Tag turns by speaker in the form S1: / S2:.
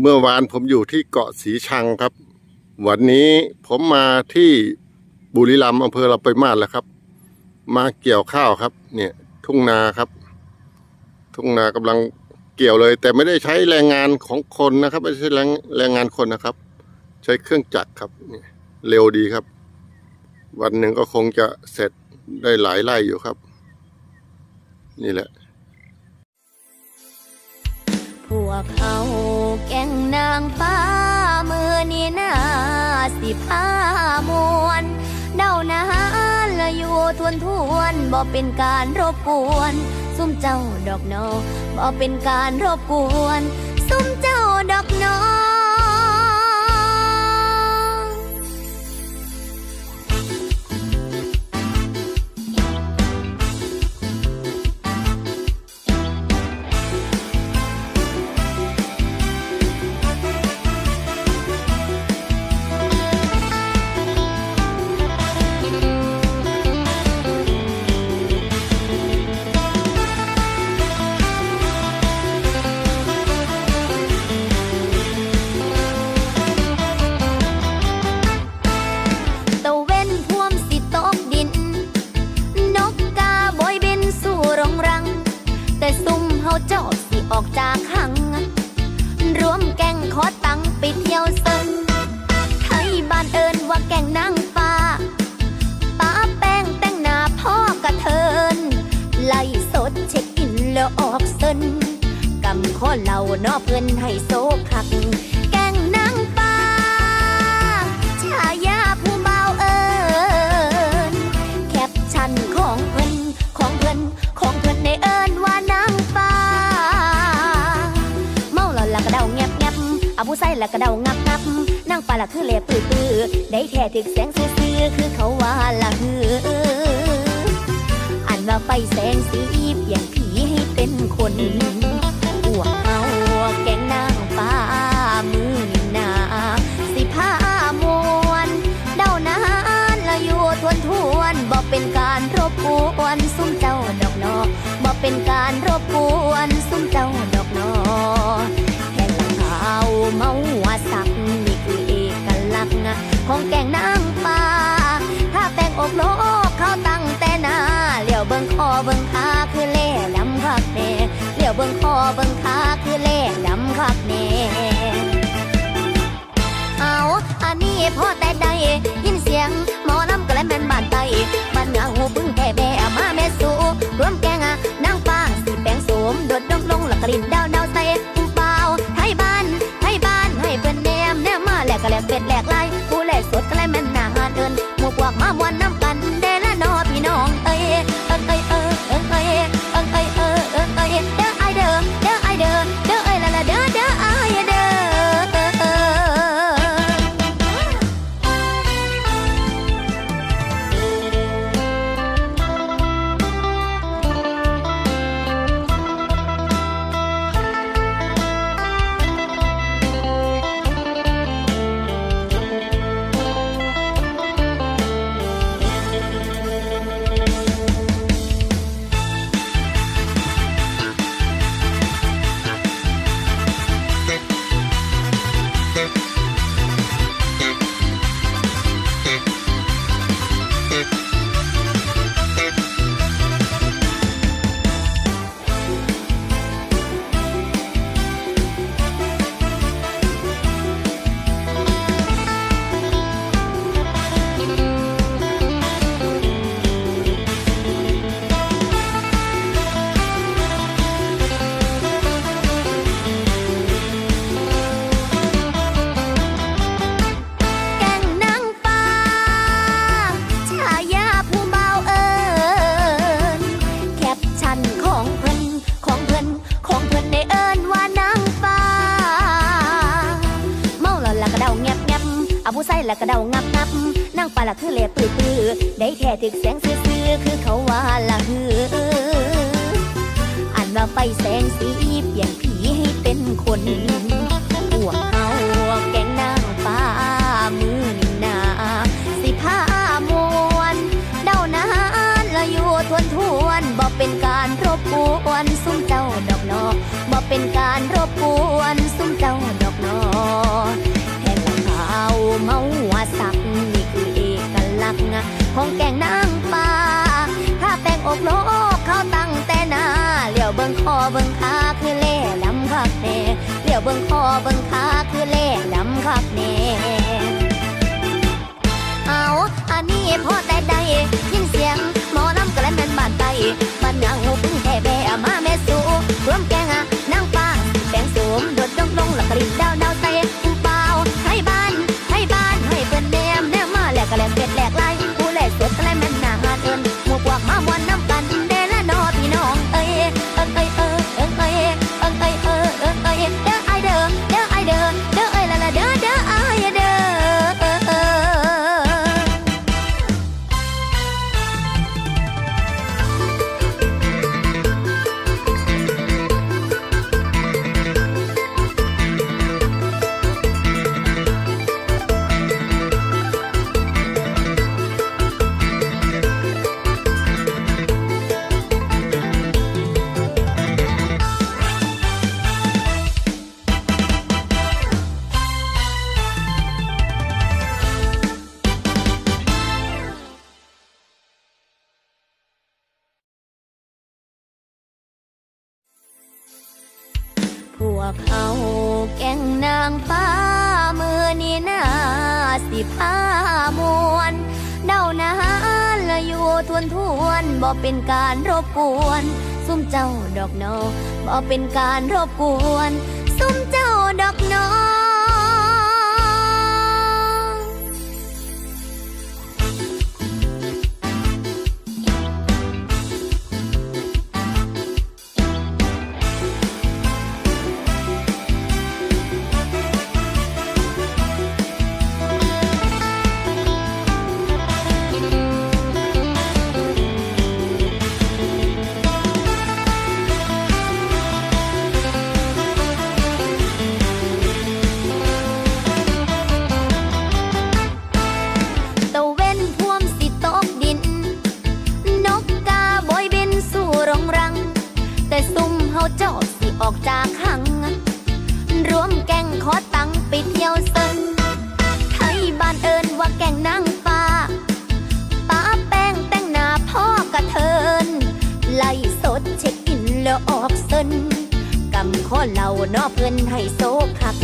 S1: เมื่อวานผมอยู่ที่เกาะสีชังครับ วันนี้ผมมาที่บุรีรัมย์อำเภอเราไปมาศแล้วครับ มาเกี่ยวข้าวครับ เนี่ย ทุ่งนาครับ ทุ่งนากำลังเกี่ยวเลย แต่ไม่ได้ใช้แรงงานของคนนะครับ ไม่ใช่แรงแรงงานคนนะครับ ใช้เครื่องจักรครับเนี่ยเร็วดีครับ วันหนึ่งก็คงจะเสร็จได้หลายไร่อยู่ครับ นี่แหละ
S2: พวกเขาแก่งนางฟ้ามือนี่นาสิพามวน เดานานละอยู่ทวนทวนบ่เป็นการรบกวน ซุ่มเจ้าดอกนอบ่เป็นการรบกวน ซุ่มเจ้า ออกจากหัง รวมแก่งขอตังไปเที่ยวเซินไทยบ้านเอินว่าแก่งนางฟ้าป้าแป้งแต่งหน้าพ่อกระเทิน ไล่สดเช็คอินแล้วออกเซินกำข้อเหล่านอเพื่อนให้โซคัก ผู้ใส่ละกระเดางับงับนางฟ้าละคือเล็บปื้อปื้อได้แท้ถึกแสงซื่อคือเขาว่าละฮืออันว่าไฟแสงสีเปลี่ยนผีให้เป็นคนพวกเขาแกงนางฟ้ามือนี่นาสิผ้ามวนเดานานละอยู่ทวนทวนบ่เป็นการรบกวนซุ่มเจ้าดอกนอบ่เป็นการรบกวนซุ่มเจ้าดอกนอ เมาว่าสักนี่คือเอกลักษณ์ของแกงนางฟ้าถ้าแป้งอกโลกเขาตั้งแต่นาเหลียวเบิ่งคอเบิ่งขาคือเล่ดำคักแน่เหลียวเบิ่งคอเบิ่งขาคือเล่ดำคักแน่เอาอันนี้พอแต่ใดยินเสียงหมอลำก็และแม่นบานไตบ้านเหงาหูปึ้งแก่แบ่มาแม่สูรวมแกงอะนางฟ้าสีแปงสวมโดดดงลงหลักกระดิน ละกระเดางับงับนางฟ้าละคือเลปื้อปื้อได้แท้ถึกแสงซื่อๆคือเขาว่าละฮืออันว่าไฟแสงสีเปลี่ยนผีให้เป็นคนพวกเขาแกงนางฟ้ามือนี่นาสิผ้ามวนเดานานละอยู่ทวนทวนบ่เป็นการรบกวนซุ่มเจ้าดอกนอบ่เป็นการรบกวนซุ่มเจ้าดอกนอ เอามาหัวสับนี่คือเอกลักษณ์ของแกงนางปลาถ้าแต่งอกโลกเขาตั้งแต่นาเหลี่ยวเบิ้งคอเบิ้งขาคือเล่ลำคักแน่เหลี่ยวเบิ้งคอเบิ้งขาคือเล่ลำคักแน่เอาอันนี้พอแต่ได้ พวกเขาแก่งนางฟ้ามือนี่นาสิพามวน เดานาละอยู่ทวนทวนบ่เป็นการรบกวน ซุ่มเจ้าดอกนอบ่เป็นการรบกวน ซุ่มเจ้าดอกนอ นกำข้อเหล่านอเพิ่นให้โซคัก